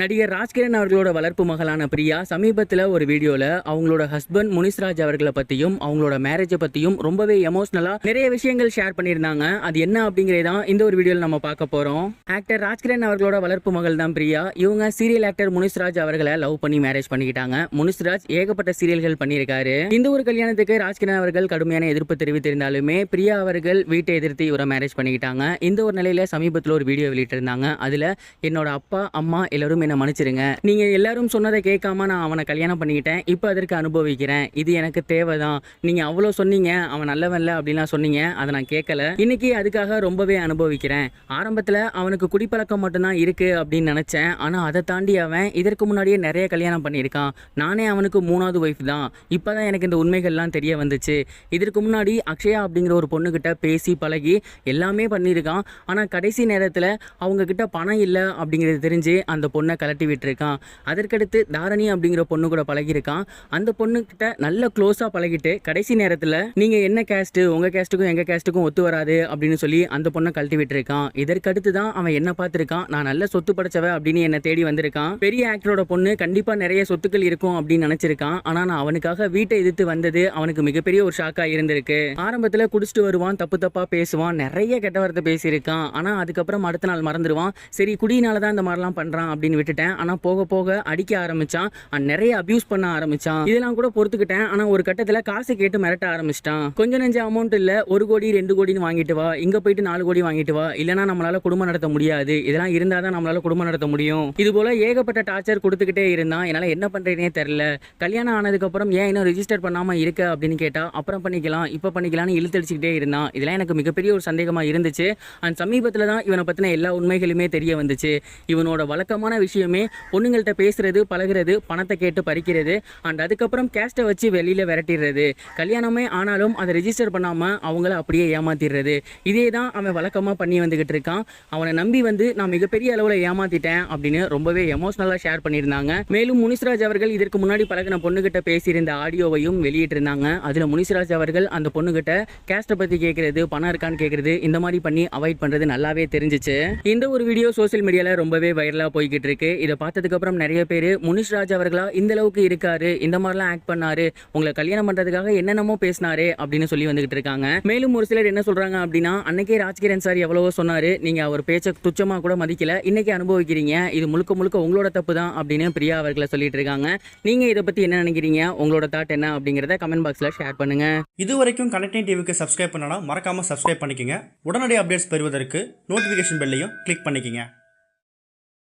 நடிகர் ராஜ்கிரண் அவர்களோட வளர்ப்பு மகளான பிரியா சமீபத்தில் ஒரு வீடியோவில் அவங்களோட ஹஸ்பண்ட் முனிஸ்ராஜ் அவர்களை பற்றியும் அவங்களோட மேரேஜை பற்றியும் ரொம்பவே எமோஷ்னலாக நிறைய விஷயங்கள் ஷேர் பண்ணியிருந்தாங்க. அது என்ன அப்படிங்கிறதான் இந்த ஒரு வீடியோவில் நம்ம பார்க்க போகிறோம் ஆக்டர் ராஜ்கிரண் அவர்களோட வளர்ப்பு மகள் தான் பிரியா. இவங்க சீரியல் ஆக்டர் முனிஸ்ராஜ் அவர்களை லவ் பண்ணி மேரேஜ் பண்ணிக்கிட்டாங்க. முனிஸ்ராஜ் ஏகப்பட்ட சீரியல்கள் பண்ணியிருக்காரு. இந்த ஒரு கல்யாணத்துக்கு ராஜ்கிரண் அவர்கள் கடுமையான எதிர்ப்பு தெரிவித்திருந்தாலுமே பிரியா அவர்கள் வீட்டை எதிர்த்து இவரை மேரேஜ் பண்ணிக்கிட்டாங்க. இந்த ஒரு நிலையில் சமீபத்தில் ஒரு வீடியோ வெளியிட்டிருந்தாங்க. அதில் என்னோட அப்பா அம்மா எல்லாரும் என்னை மன்னிச்சிருங்க. நீங்கள் எல்லாரும் சொன்னதை கேட்காம நான் அவனை கல்யாணம் பண்ணிக்கிட்டேன். இப்போ அதற்கு அனுபவிக்கிறேன். இது எனக்கு தேவைதான். நீங்கள் அவ்வளோ சொன்னீங்க. அவன் நல்லவன்ல அப்படின்லாம் சொன்னீங்க. அதை நான் கேட்கல. இன்னைக்கு அதுக்காக ரொம்பவே அனுபவிக்கிறேன். ஆரம்பத்தில் அவனுக்கு குடிப்பழக்கம் மட்டும்தான் இருக்கு அப்படின்னு நினைச்சேன். ஆனால் அதை தாண்டி அவன் இதற்கு முன்னாடியே நிறைய கல்யாணம் பண்ணியிருக்கான். நானே அவனுக்கு மூணாவது ஒய்ஃப் தான். இப்போதான் எனக்கு இந்த உண்மைகள்லாம் தெரிய வந்துச்சு. இதற்கு முன்னாடி அக்ஷயா அப்படிங்கிற ஒரு பொண்ணுகிட்ட பேசி பழகி எல்லாமே பண்ணியிருக்கான். ஆனால் கடைசி நேரத்தில் அவங்க கிட்ட பணம் இல்லை அப்படிங்கிறது தெரிஞ்சு அந்த பொண்ணை கலட்டி விட்டுருக்கான். அதற்கடுத்து தாரணி அப்படிங்கிற பொண்ணு கூட பழகியிருக்கான். அந்த பொண்ணுக்கிட்ட நல்ல க்ளோஸாக பழகிட்டு கடைசி நேரத்தில் நீங்கள் என்ன கேஸ்ட்டு உங்கள் கேஸ்ட்டுக்கும் எங்கள் கேஸ்ட்டுக்கும் ஒத்து வராது அப்படின்னு சொல்லி அந்த பொண்ணை கழட்டி விட்டுருக்கான். இதற்கடுத்து தான் அவன் என்ன பார்த்துருக்கான்? நான் நல்ல சொத்து படைச்சவ அப்படின்னு என்னை தேடி வந்திருக்கான். பெரிய ஆக்டரோட பொண்ணு கண்டிப்பாக நிறைய சொத்துக்கள் இருக்கும் அப்படின்னு நினச்சிருக்கான். ஆனால் நான் அவனுக்காக வீட்டை எதிர்த்து வந்தது அவனுக்கு மிகப்பெரிய ஒரு ஷாக்காக இருந்திருக்கு. ஆரம்பத்தில் குடிச்சிட்டு வருவான் தப்பு தப்பாக பேசுவான் நிறைய கெட்ட வார்த்தை பேசியிருக்கான். ஆனால் அதுக்கப்புறம் அடுத்த நாள் மறந்துடுவான் சரி குடியினால தான் இந்த மாதிரிலாம் பண்ணுறான் அப்படின்னு விட்டுட்டேன். ஆனால் போக போக அடிக்க ஆரம்பிச்சான். அண்ட் நிறைய அபியூஸ் பண்ண ஆரம்பிச்சான். இதெல்லாம் கூட பொறுத்துக்கிட்டேன். ஆனால் ஒரு கட்டத்தில் காசு கேட்டு மிரட்ட ஆரம்பிச்சிட்டான். கொஞ்ச நெஞ்ச அமௌண்ட் இல்லை. ஒரு கோடி ரெண்டு கோடின்னு வாங்கிட்டு வா. இங்கே போயிட்டு நாலு கோடி வாங்கிட்டு வா. இல்லைனா நம்மளால குடும்பம் நடத்த முடியாது. இதெல்லாம் இருந்தால் தான் நம்மளால குடும்பம் நடத்த முடியும். இது போல ஏகப்பட்ட டார்ச்சர் கொடுத்துக்கிட்டே இருந்தான். என்னால் என்ன பண்ணுறேனே தெரில கல்யாணம் ஆனதுக்கப்புறம் ஏன் இன்னும் ரிஜிஸ்டர் பண்ணாமல் இருக்க அப்படின்னு கேட்டால் அப்புறம் பண்ணிக்கலாம் இப்போ பண்ணிக்கலாம்னு இழுத்தடிச்சுக்கிட்டே இருந்தான். இதெல்லாம் எனக்கு மிகப்பெரிய ஒரு சந்தேகமாக இருந்துச்சு. அண்ட் சமீபத்தில் தான் இவனை பற்றின எல்லா உண்மைகளுமே தெரிய வந்துச்சு. இவனோட வழக்கமான விஷயம் விஷயமே பொண்ணுங்கள்ட்ட பேசுறது பழகுறது பணத்தை கேட்டு பறிக்கிறது அண்ட் அதுக்கப்புறம் கேஸ்ட்டை வச்சு வெளியில் விரட்டிடுறது. கல்யாணமே ஆனாலும் அதை ரிஜிஸ்டர் பண்ணாமல் அவங்கள அப்படியே ஏமாத்திடுறது. இதே தான் அவன் வழக்கமாக பண்ணி வந்துக்கிட்டு இருக்கான். அவனை நம்பி வந்து நான் மிகப்பெரிய அளவில் ஏமாத்திட்டேன் அப்படின்னு ரொம்பவே எமோஷ்னலாக ஷேர் பண்ணியிருந்தாங்க. மேலும் முனிஸ்ராஜ் அவர்கள் இதற்கு முன்னாடி பழகின பொண்ணுகிட்ட பேசியிருந்த ஆடியோவையும் வெளியிட்டிருந்தாங்க. அதில் முனிஸ்ராஜ் அவர்கள் அந்த பொண்ணுகிட்ட கேஸ்ட்டை பற்றி கேட்குறது பணம் இருக்கான்னு கேட்குறது இந்த மாதிரி பண்ணி அவாய்ட் பண்ணுறது நல்லாவே தெரிஞ்சிச்சு. இந்த ஒரு வீடியோ சோஷியல் மீடியாவில் ரொம்பவே வைரலாக போய்கிட்டு இருக்கு. இதை பார்த்ததுக்கு அப்புறம் நிறைய பேர் முனிஷ் ராஜ் அவர்களா இந்த அளவுக்கு இருக்காரு இந்த மாதிரிலாம் ஆக்ட் பண்ணாரு உங்களை கல்யாணம் பண்றதுக்காக என்னென்னமோ பேசினாரு அப்படின்னு சொல்லி வந்துகிட்டு இருக்காங்க. மேலும் ஒரு சிலர் என்ன சொல்றாங்க அப்படின்னா அன்னைக்கே ராஜ்கிரண் சார் எவ்வளவோ சொன்னாரு நீங்க அவர் பேச்ச துச்சமா கூட மதிக்கல இன்னைக்கு அனுபவிக்கிறீங்க இது முழுக்க முழுக்க உங்களோட தப்பு தான் அப்படின்னு பிரியா அவர்களை சொல்லிட்டு இருக்காங்க. நீங்க இதை பத்தி என்ன நினைக்கிறீங்க உங்களோட தாட் என்ன அப்படிங்கறத கமெண்ட் பாக்ஸ்ல ஷேர் பண்ணுங்க. இது வரைக்கும் கனெக்டிங் டிவிக்கு சப்ஸ்கிரைப் பண்ணனா மறக்காம சப்ஸ்கிரைப் பண்ணிக்கங்க. உடனடி அப்டேட்ஸ் பெறுவதற்கு நோட்டிஃபிகேஷன் பெல்லையும் கிளிக் பண்ணிக்கங்க.